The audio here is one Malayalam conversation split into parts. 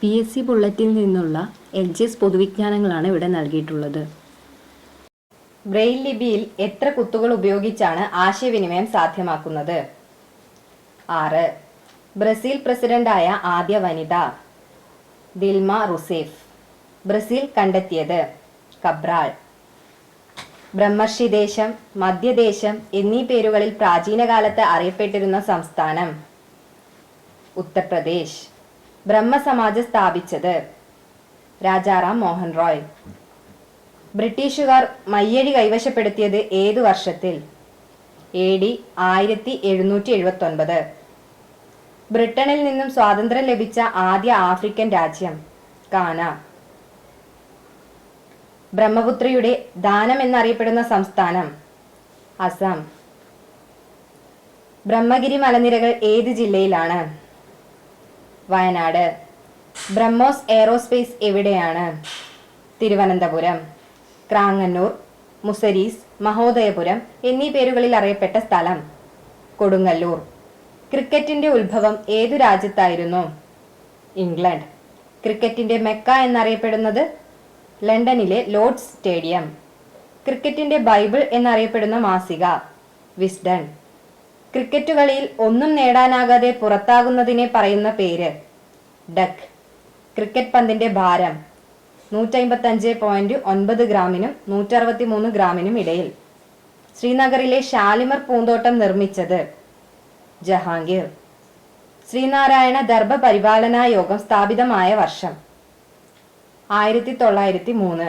പി എസ് സി ബുള്ളറ്റിൽ നിന്നുള്ള എൽ ജി എസ് പൊതുവിജ്ഞാനങ്ങളാണ് ഇവിടെ നൽകിയിട്ടുള്ളത്. ബ്രെയിൽ ലിപിയിൽ എത്ര കുത്തുകൾ ഉപയോഗിച്ചാണ് ആശയവിനിമയം സാധ്യമാക്കുന്നത്? ആറ്. ബ്രസീൽ പ്രസിഡന്റായ ആദ്യ വനിത. Dilma Rousseff. ബ്രസീൽ കണ്ടെത്തിയത് കബ്രാൾ. ബ്രഹ്മർഷി ദേശം മധ്യദേശം എന്നീ പേരുകളിൽ പ്രാചീനകാലത്ത് അറിയപ്പെട്ടിരുന്ന സംസ്ഥാനം ഉത്തർപ്രദേശ്. ബ്രഹ്മസമാജ് സ്ഥാപിച്ചത്. രാജാറാം മോഹൻ റോയ്. ബ്രിട്ടീഷുകാർ മയ്യഴി കൈവശപ്പെടുത്തിയത് ഏതു വർഷത്തിൽ? എ ഡി ആയിരത്തി എഴുന്നൂറ്റി എഴുപത്തി ഒൻപത് ബ്രിട്ടനിൽ നിന്നും സ്വാതന്ത്ര്യം ലഭിച്ച ആദ്യ ആഫ്രിക്കൻ രാജ്യം കാന ബ്രഹ്മപുത്രയുടെ ദാനം എന്നറിയപ്പെടുന്ന സംസ്ഥാനം അസം. ബ്രഹ്മഗിരി മലനിരകൾ ഏത് ജില്ലയിലാണ്? വയനാട്. ബ്രഹ്മോസ് എയറോസ്പേസ് എവിടെയാണ്? തിരുവനന്തപുരം ക്രാങ്ങന്നൂർ മുസരീസ് മഹോദയപുരം എന്നീ പേരുകളിൽ അറിയപ്പെട്ട സ്ഥലം കൊടുങ്ങല്ലൂർ. ക്രിക്കറ്റിന്റെ ഉത്ഭവം ഏതു രാജ്യത്തായിരുന്നു? ഇംഗ്ലണ്ട്. ക്രിക്കറ്റിന്റെ മെക്ക എന്നറിയപ്പെടുന്നത് ലണ്ടനിലെ ലോർഡ്സ് സ്റ്റേഡിയം. ക്രിക്കറ്റിന്റെ ബൈബിൾ എന്നറിയപ്പെടുന്ന മാസിക. വിസ്ഡൺ. ക്രിക്കറ്റ് കളിയിൽ ഒന്നും നേടാനാകാതെ പുറത്താകുന്നതിനെ പറയുന്ന പേര്. ഡക്ക്. ക്രിക്കറ്റ് പന്തിന്റെ ഭാരം നൂറ്റമ്പത്തഞ്ച് പോയിന്റ് ഒൻപത് ഗ്രാമിനും നൂറ്ററുപത്തി മൂന്ന് ഗ്രാമിനും ഇടയിൽ. ശ്രീനഗറിലെ ഷാലിമർ പൂന്തോട്ടം നിർമ്മിച്ചത് ജഹാംഗീർ. ശ്രീനാരായണ ദർഭ പരിപാലനാ യോഗം സ്ഥാപിതമായ വർഷം. ആയിരത്തി തൊള്ളായിരത്തി മൂന്ന്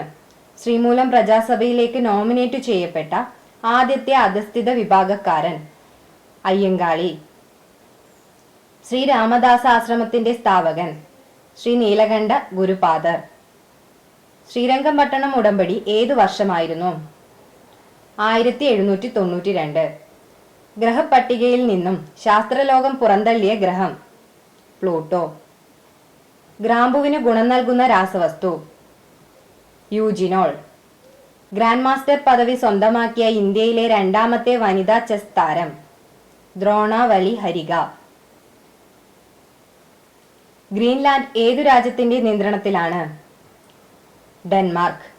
ശ്രീമൂലം പ്രജാസഭയിലേക്ക് നോമിനേറ്റ് ചെയ്യപ്പെട്ട ആദ്യത്തെ അധസ്ഥിത വിഭാഗക്കാരൻ. അയ്യങ്കാളി. ശ്രീ രാമദാസ ആശ്രമത്തിന്റെ സ്ഥാപകൻ. ശ്രീ നീലകണ്ഠ ഗുരുപാദർ. ശ്രീരംഗപട്ടണം ഉടമ്പടി ഏതു വർഷമായിരുന്നു? ആയിരത്തി എഴുന്നൂറ്റി തൊണ്ണൂറ്റി രണ്ട് ഗ്രഹപ്പട്ടികയിൽ നിന്നും ശാസ്ത്രലോകം പുറന്തള്ളിയ ഗ്രഹം. പ്ലൂട്ടോ. ഗ്രാമ്പുവിന് ഗുണം നൽകുന്ന രാസവസ്തു. യൂജിനോൾ. ഗ്രാൻഡ് മാസ്റ്റർ പദവി സ്വന്തമാക്കിയ ഇന്ത്യയിലെ രണ്ടാമത്തെ വനിതാ ചെസ് താരം. ദ്രോണാവലി ഹരിക. ഗ്രീൻലാൻഡ് ഏതു രാജ്യത്തിന്റെ നിയന്ത്രണത്തിലാണ്? ഡെൻമാർക്ക്.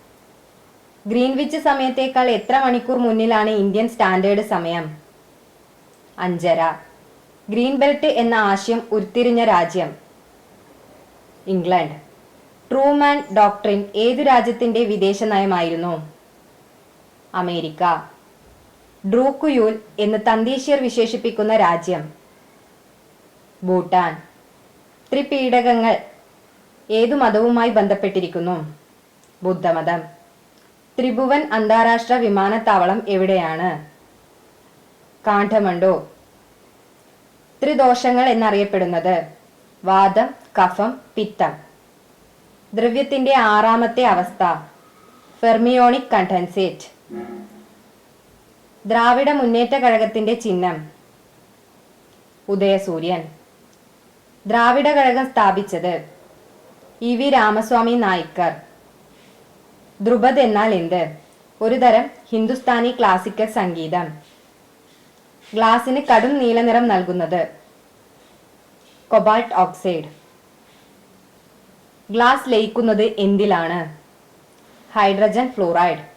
ഗ്രീൻവിച്ച് സമയത്തേക്കാൾ എത്ര മണിക്കൂർ മുന്നിലാണ് ഇന്ത്യൻ സ്റ്റാൻഡേർഡ് സമയം? അഞ്ചര. ഗ്രീൻ ബെൽറ്റ് എന്ന ആശയം ഉരുത്തിരിഞ്ഞ രാജ്യം. ഇംഗ്ലണ്ട്. ട്രൂമാൻ ഡോക്ട്രിൻ ഏതു രാജ്യത്തിന്റെ വിദേശ നയമായിരുന്നു? അമേരിക്ക. ഡ്രൂക്കുയൂൽ എന്ന് തന്തീശ്യർ വിശേഷിപ്പിക്കുന്ന രാജ്യം. ഭൂട്ടാൻ. ത്രിപീഡകങ്ങൾ ഏതു മതവുമായി ബന്ധപ്പെട്ടിരിക്കുന്നു? ബുദ്ധമതം. ത്രിഭുവൻ അന്താരാഷ്ട്ര വിമാനത്താവളം എവിടെയാണ്? കാഠമണ്ഡു. ത്രിദോഷങ്ങൾ എന്നറിയപ്പെടുന്നത് വാദം കഫം പിത്തം. ദ്രവ്യത്തിന്റെ ആറാമത്തെ അവസ്ഥ. Fermionic condensate. ദ്രാവിഡ മുന്നേറ്റ കഴകത്തിന്റെ ചിഹ്നം. ഉദയസൂര്യൻ. ദ്രാവിഡ കഴകം സ്ഥാപിച്ചത് ഇ വി രാമസ്വാമി നായിക്കർ. ധ്രുപദ് എന്നാൽ എന്ത്? ഒരു തരം ഹിന്ദുസ്ഥാനി ക്ലാസിക്കൽ സംഗീതം. ഗ്ലാസിന് കടും നീലനിറം നൽകുന്നത് കൊബാൾട്ട് ഓക്സൈഡ്. ഗ്ലാസ് ലയിക്കുന്നത് എന്തിലാണ്? Hydrogen fluoride.